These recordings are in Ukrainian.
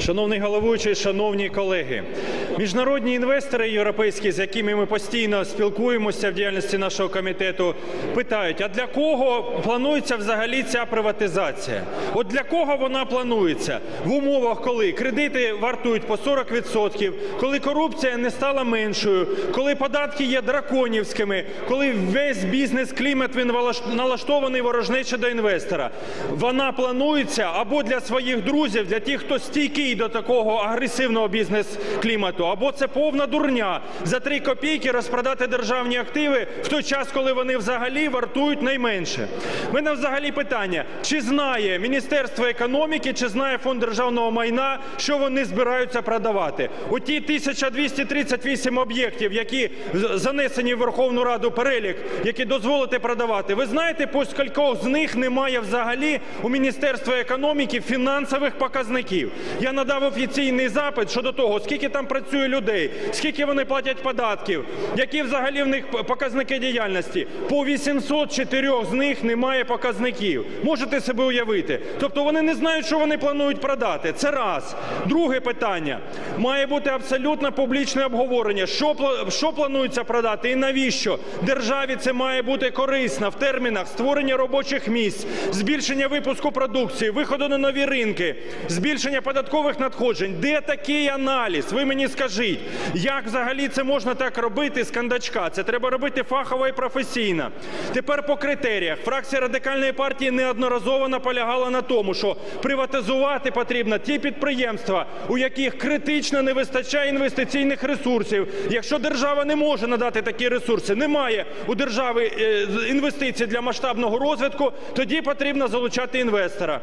Шановний головуючий, шановні колеги, міжнародні інвестори європейські, з якими ми постійно спілкуємося в діяльності нашого комітету, питають: а для кого планується взагалі ця приватизація? От для кого вона планується в умовах, коли кредити вартують по 40%, коли корупція не стала меншою, коли податки є драконівськими, коли весь бізнес-клімат він налаштований ворожнече до інвестора. Вона планується або для своїх друзів, для тих, хто стійкий до такого агресивного бізнес-клімату, або це повна дурня за 3 копійки розпродати державні активи в той час, коли вони взагалі вартують найменше. У мене взагалі питання: чи знає Міністерство економіки, чи знає Фонд державного майна, що вони збираються продавати? Оті 1238 об'єктів, які занесені в Верховну Раду перелік, які дозволите продавати. Ви знаєте, по скількох з них немає взагалі у Міністерства економіки фінансових показників? Я надав офіційний запит щодо того, скільки там працює людей, скільки вони платять податків, які взагалі в них показники діяльності. По 804 з них немає показників. Можете себе уявити? Тобто вони не знають, що вони планують продати. Це раз. Друге питання. Має бути абсолютно публічне обговорення, що, що планується продати і навіщо. Державі це має бути корисно в термінах створення робочих місць, збільшення випуску продукції, виходу на нові ринки, збільшення податкових надходжень. Де такий аналіз? Ви мені скажіть, як взагалі це можна так робити з кандачка? Це треба робити фахово і професійно. Тепер по критеріях. Фракція Радикальної партії неодноразово наполягала на тому, що приватизувати потрібно ті підприємства, у яких критично не вистачає інвестиційних ресурсів. Якщо держава не може надати такі ресурси, немає у держави інвестицій для масштабного розвитку, тоді потрібно залучати інвестора.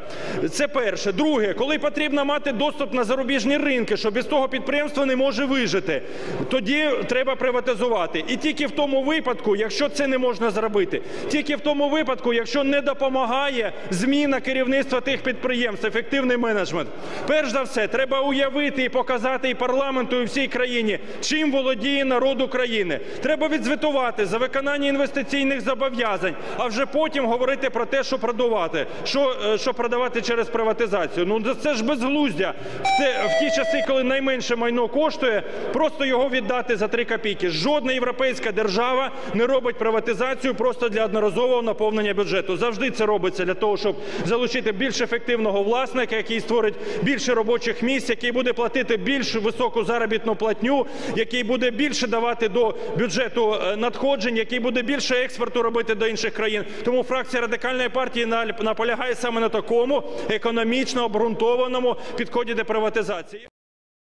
Це перше. Друге, коли потрібно мати доступ на зарубіжні ринки, що без того підприємство не може вижити, тоді треба приватизувати. І тільки в тому випадку, якщо це не можна зробити, тільки в тому випадку, якщо не допомагає зміна керівництва тих підприємств, ефективний менеджмент. Перш за все, треба уявити і показати і парламенту, і всій країні, чим володіє народ України. Треба відзвітувати за виконання інвестиційних зобов'язань, а вже потім говорити про те, що продавати, що, що продавати через приватизацію. Ну це ж безглуздя. В, те, в ті часи, коли найменше майно коштує, просто його віддати за 3 копійки. Жодна європейська держава не робить приватизацію просто для одноразового наповнення бюджету. Завжди це робиться для того, щоб залучити більш ефективного власника, який створить більше робочих місць, який буде платити більш високу заробітну платню, який буде більше давати до бюджету надходжень, який буде більше експорту робити до інших країн. Тому фракція радикальної партії наполягає саме на такому економічно обґрунтованому підході до приватизації.